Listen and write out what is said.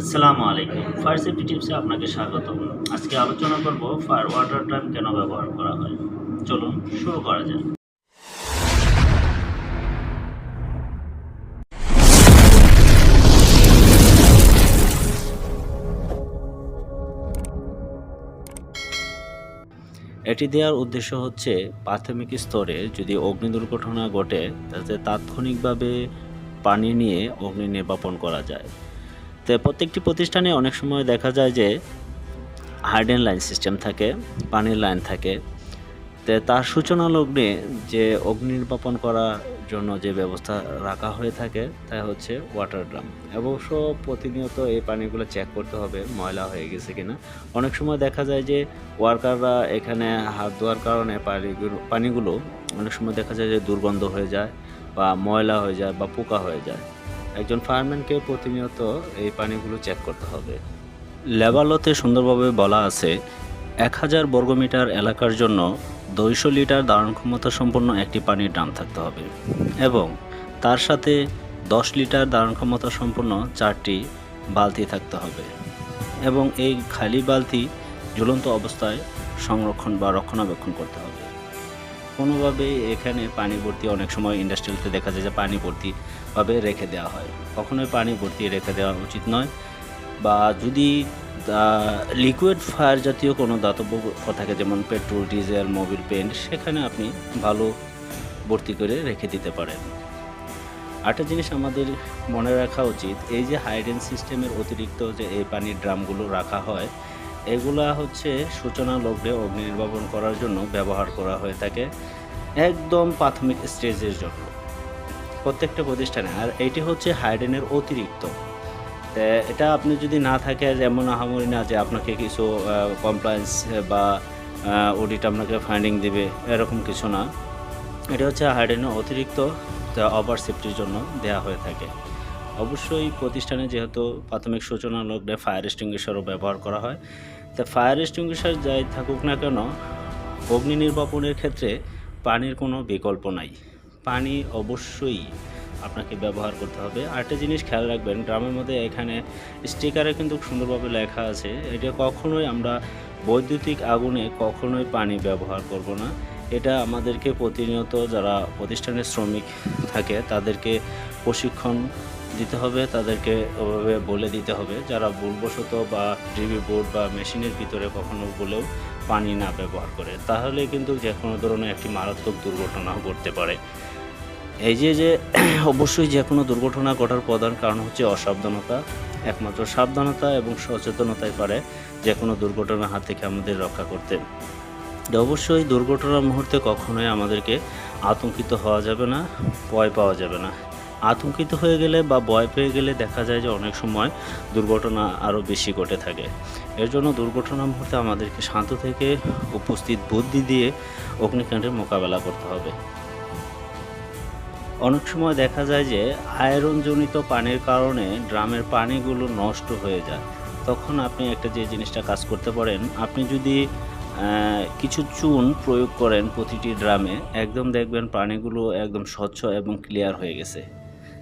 আসসালামু আলাইকুম। Fire safety টিপসে আপনাকে স্বাগত আজকে আলোচনা করব ফায়ার ওয়াটার ড্রাম কেন ব্যবহার করা হয়? চলুন শুরু করা যাক। এটি দেওয়ার উদ্দেশ্য হচ্ছে প্রাথমিক স্তরে যদি অগ্নি দুর্ঘটনা ঘটে, তাতে তাৎক্ষণিকভাবে পানি নিয়ে অগ্নি নির্বাপন করা যায়। তো প্রত্যেকটি প্রতিষ্ঠানে অনেক সময় দেখা যায় যে হাইডেন লাইন সিস্টেম থাকে, পানির লাইন থাকে। তো তার সূচনা লগ্নে যে অগ্নি নির্বাপন করার জন্য যে ব্যবস্থা রাখা হয়ে থাকে, তা হচ্ছে ওয়াটার ড্রাম অবশ্য প্রতিনিয়ত এই পানিগুলো চেক করতে হবে, ময়লা হয়ে গেছে কিনা। অনেক সময় দেখা যায় যে ওয়ার্কাররা এখানে হাত ধোয়ার কারণে পানিগুলো পানিগুলো অনেক সময় দেখা যায় যে দুর্গন্ধ হয়ে যায় বা ময়লা হয়ে যায় বা পোকা হয়ে যায়। একজন ফায়ারম্যানকে প্রতিনিয়ত এই পানিগুলো চেক করতে হবে। লেবালতে সুন্দরভাবে বলা আছে, এক হাজার বর্গমিটার এলাকার জন্য দুইশো লিটার ধারণ ক্ষমতা সম্পন্ন একটি পানির ড্রাম থাকতে হবে এবং তার সাথে দশ লিটার ধারণ ক্ষমতা সম্পন্ন চারটি বালতি থাকতে হবে এবং এই খালি বালতি ঝুলন্ত অবস্থায় সংরক্ষণ বা রক্ষণাবেক্ষণ করতে হবে। কোনোভাবেই এখানে পানি ভর্তি অনেক সময় ইন্ডাস্ট্রিয়ালতে দেখা যায় যে পানি ভর্তিভাবে রেখে দেওয়া হয়। কখনোই পানি ভর্তি রেখে দেওয়া উচিত নয় বা যদি লিকুইড ফায়ার জাতীয় কোনো দাতব্য থাকে যেমন পেট্রোল ডিজেল মোবিল পেন্ট সেখানে আপনি ভালো ভর্তি করে রেখে দিতে পারেন। আরেকটা জিনিস আমাদের মনে রাখা উচিত, এই যে হাইডেন সিস্টেমের অতিরিক্ত যে এই পানির ড্রামগুলো রাখা হয় এগুলা হচ্ছে সূচনা লগ্নে অগ্নি নির্বাপন করার জন্য ব্যবহার করা হয়ে থাকে একদম প্রাথমিক স্টেজের জন্য প্রত্যেকটা প্রতিষ্ঠানে। আর এটি হচ্ছে হাইডেনের অতিরিক্ত। এটা আপনি যদি না থাকে, যেমন আহামরি না যে আপনাকে কিছু কমপ্লায়েন্স বা অডিট আপনাকে ফাইন্ডিং দেবে, এরকম কিছু না। এটা হচ্ছে হাইডেনের অতিরিক্ত ওভার সেফটির জন্য দেয়া হয়ে থাকে। অবশ্যই প্রতিষ্ঠানে যেহেতু প্রাথমিক সূচনা লগ্নে ফায়ার এক্সটিংগুইশারও ব্যবহার করা হয় তা ফায়ার এক্সটিংগুইশার যাই থাকুক না কেন, অগ্নি নির্বাপনের ক্ষেত্রে পানির কোনো বিকল্প নাই। পানি অবশ্যই আপনাকে ব্যবহার করতে হবে। আরেকটা জিনিস খেয়াল রাখবেন, গ্রামের মধ্যে এখানে স্টিকারে কিন্তু সুন্দরভাবে লেখা আছে, এটা কখনোই আমরা বৈদ্যুতিক আগুনে কখনোই পানি ব্যবহার করব না। এটা আমাদেরকে প্রতিনিয়ত যারা প্রতিষ্ঠানের শ্রমিক থাকে, তাদেরকে প্রশিক্ষণ দিতে হবে, তাদেরকে ওভাবে বলে দিতে হবে। যারা ভুলবশত বা ডিবি বোর্ড বা মেশিনের ভিতরে কখনো বলেও পানি না ব্যবহার করে, তাহলে কিন্তু যে কোনো ধরনের একটি মারাত্মক দুর্ঘটনা ঘটতে পারে। এই যে যে অবশ্যই যে কোনো দুর্ঘটনা ঘটার প্রধান কারণ হচ্ছে অসাবধানতা। একমাত্র সাবধানতা এবং সচেতনতাই পারে যে কোনো দুর্ঘটনার হাত থেকে আমাদের রক্ষা করতে। অবশ্যই দুর্ঘটনার মুহূর্তে কখনোই আমাদেরকে আতঙ্কিত হওয়া যাবে না, ভয় পাওয়া যাবে না। আতঙ্কিত হয়ে গেলে বা ভয় পেয়ে গেলে দেখা যায় যে অনেক সময় দুর্ঘটনা আরও বেশি ঘটে থাকে। এর জন্য দুর্ঘটনা মুহূর্তে আমাদেরকে শান্ত থেকে উপস্থিত বুদ্ধি দিয়ে অগ্নিকাণ্ডের মোকাবেলা করতে হবে। অনেক সময় দেখা যায় যে আয়রনজনিত পানির কারণে ড্রামের পানিগুলো নষ্ট হয়ে যায়। তখন আপনি একটা যে জিনিসটা কাজ করতে পারেন, আপনি যদি কিছু চুন প্রয়োগ করেন প্রতিটি ড্রামে, একদম দেখবেন পানিগুলো একদম স্বচ্ছ এবং ক্লিয়ার হয়ে গেছে।